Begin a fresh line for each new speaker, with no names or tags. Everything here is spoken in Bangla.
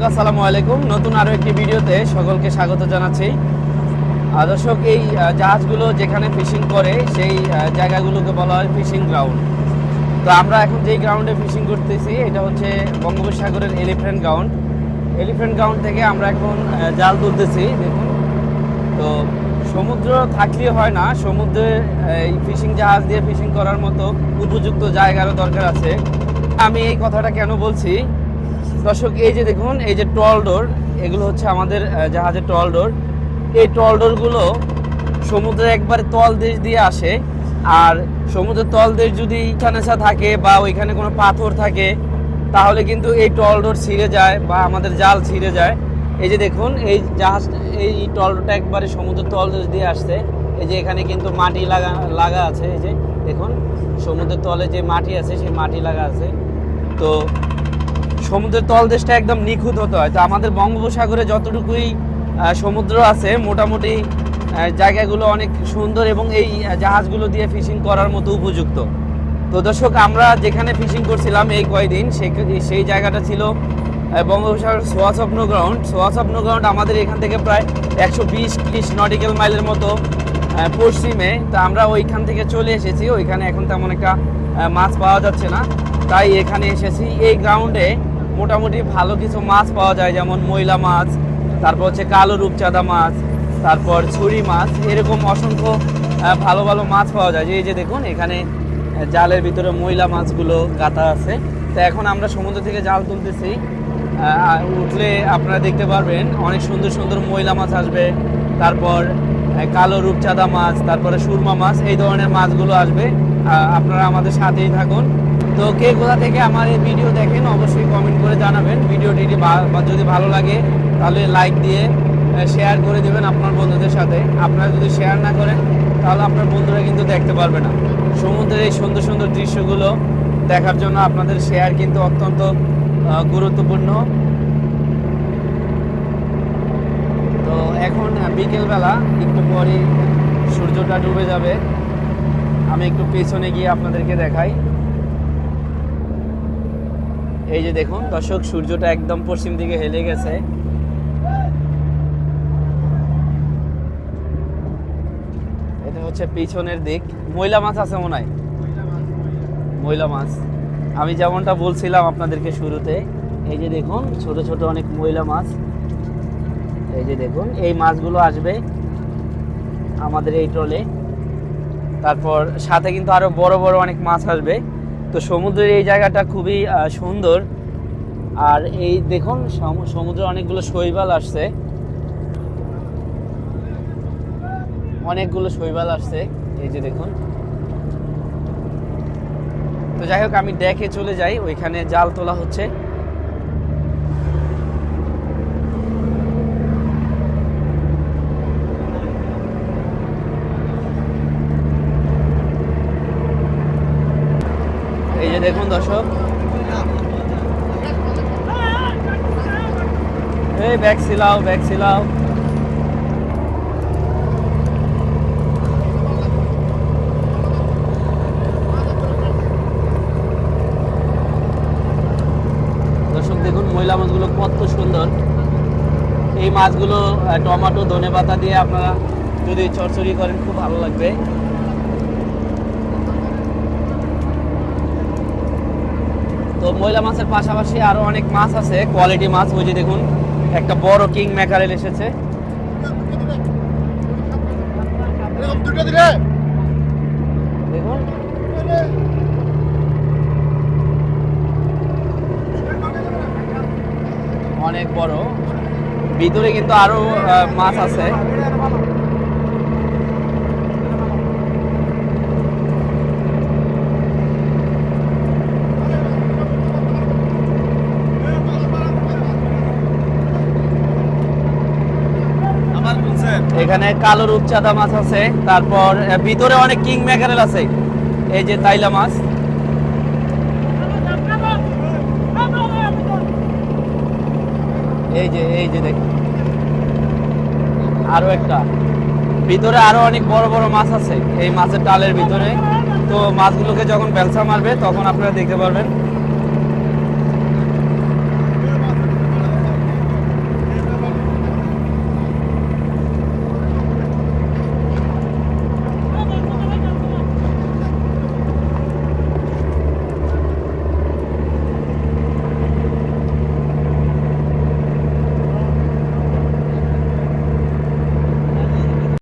দর্শক, আসসালামু আলাইকুম। নতুন আরও একটি ভিডিওতে সকলকে স্বাগত জানাচ্ছি। দর্শক, এই জাহাজগুলো যেখানে ফিশিং করে, সেই জায়গাগুলোকে বলা হয় ফিশিং গ্রাউন্ড তো আমরা এখন যেই গ্রাউন্ডে ফিশিং করতেছি, এটা হচ্ছে বঙ্গোপসাগরের এলিফ্যান্ট গ্রাউন্ড এলিফ্যান্ট গ্রাউন্ড থেকে আমরা এখন জাল তুলতেছি, দেখুন। তো সমুদ্র থাকলেই হয় না, সমুদ্রে এই ফিশিং জাহাজ দিয়ে ফিশিং করার মতো উপযুক্ত জায়গারও দরকার আছে। আমি এই কথাটা কেন বলছি? দর্শক, এই যে দেখুন, এই যে টল ডোর, এগুলো হচ্ছে আমাদের জাহাজের টল ডোর। এই টল ডোরগুলো সমুদ্রের একবারে তল দেশ দিয়ে আসে, আর সমুদ্রের তল দেশ যদি ইটানেসা থাকে বা ওইখানে কোনো পাথর থাকে, তাহলে কিন্তু এই টল ডোর ছিঁড়ে যায় বা আমাদের জাল ছিঁড়ে যায়। এই যে দেখুন, এই জাহাজ, এই টল ডোরটা একবারে সমুদ্রের তল দেশ দিয়ে আসছে। এই যে এখানে কিন্তু মাটি লাগা লাগা আছে, এই যে দেখুন, সমুদ্রের তলে যে মাটি আছে, সেই মাটি লাগা আছে। তো সমুদ্রের তলদেশটা একদম নিখুঁত হতে। হয় তো আমাদের বঙ্গোপসাগরে যতটুকুই সমুদ্র আছে, মোটামুটি জায়গাগুলো অনেক সুন্দর এবং এই জাহাজগুলো দিয়ে ফিশিং করার মতো উপযুক্ত। তো দর্শক, আমরা যেখানে ফিশিং করছিলাম এই কয়দিন, সেই জায়গাটা ছিল বঙ্গোপসাগর সোয়া স্বপ্ন গ্রাউন্ড। সোয়া স্বপ্ন গ্রাউন্ড আমাদের এখান থেকে প্রায় একশো বিশ ত্রিশ নটিক্যাল মাইলের মতো পশ্চিমে। তা আমরা ওইখান থেকে চলে এসেছি, ওইখানে এখন তেমন একটা মাছ পাওয়া যাচ্ছে না। তাই এখানে এসেছি। এই গ্রাউন্ডে মোটামুটি ভালো কিছু মাছ পাওয়া যায়, যেমন ময়লা মাছ, তারপর হচ্ছে কালো রূপচাঁদা মাছ, তারপর ছুরি মাছ, এরকম অসংখ্য ভালো ভালো মাছ পাওয়া যায়। এই যে দেখুন, এখানে জালের ভিতরে ময়লা মাছগুলো গাঁথা আছে। তো এখন আমরা সমুদ্র থেকে জাল তুলতেছি। উঠলে আপনারা দেখতে পারবেন, অনেক সুন্দর সুন্দর ময়লা মাছ আসবে। তারপর কালো রূপচাঁদা মাছ, তারপরে সুরমা মাছ, এই ধরনের মাছগুলো আসবে। আপনারা আমাদের সাথেই থাকুন। তো কে কোথা থেকে আমার এই ভিডিও দেখেন, অবশ্যই কমেন্ট করে জানাবেন। ভিডিওটি যদি ভালো লাগে, তাহলে লাইক দিয়ে শেয়ার করে দেবেন আপনার বন্ধুদের সাথে। আপনারা যদি শেয়ার না করেন, তাহলে আপনার বন্ধুরা কিন্তু দেখতে পারবে না। সমুদ্রের এই সুন্দর সুন্দর দৃশ্যগুলো দেখার জন্য আপনাদের শেয়ার কিন্তু অত্যন্ত গুরুত্বপূর্ণ। তো এখন বিকেলবেলা একটু পরে সূর্যটা ডুবে যাবে। আমি একটু পেছনে গিয়ে আপনাদেরকে দেখাই। এই যে দেখুন, দর্শক, সূর্যটা একদম পশ্চিম দিকে হেলে গেছে। এটা হচ্ছে পিছনের দিক। ময়লা মাছ আছে মনে হয়? ময়লা মাছ। আমি যেমনটা বলছিলাম আপনাদেরকে শুরুতে, এই যে দেখুন, ছোট ছোট অনেক ময়লা মাছ। এই যে দেখুন, এই মাছগুলো আসবে আমাদের এই ট্রলে। তারপর সাথে কিন্তু আরও বড় বড় অনেক মাছ আসবে। তো সমুদ্রের এই জায়গাটা খুবই সুন্দর। আর এই দেখুন, সম- সমুদ্রে অনেকগুলো শৈবাল আসছে। অনেকগুলো শৈবাল আসছে, এই যে দেখুন। তো যাই হোক, আমি ডেকে চলে যাই, ওইখানে জাল তোলা হচ্ছে। দেখুন দর্শক। এই ব্যাগ ছিলাও, ব্যাগ দর্শক, দেখুন মাছগুলো কত সুন্দর। এই মাছগুলো টমেটো ধনে পাতা দিয়ে আপনারা যদি চরচড়ি করেন, খুব ভালো লাগবে। তো ময়লা মাছের পাশাপাশি আরও অনেক মাছ আছে কোয়ালিটি মাছ। ওই যে দেখুন, একটা বড় কিং ম্যাকারেল এসেছে। দেখুন। অনেক বড়। ভিতরে কিন্তু আরও মাছ আছে
আমার বলছেন
এখানে কালো রূপচাঁদা মাছ আছে। তারপর ভিতরে অনেক কিং ম্যাকারেল আছে। এই যে তাইলা মাছ। এই যে এই যে দেখুন। আরও একটা। ভিতরে আরও অনেক বড় বড় মাছ আছে। এই মাছের টালের ভিতরে। তো মাছগুলোকে যখন ব্যবসা মারবে, তখন আপনারা দেখতে পারবেন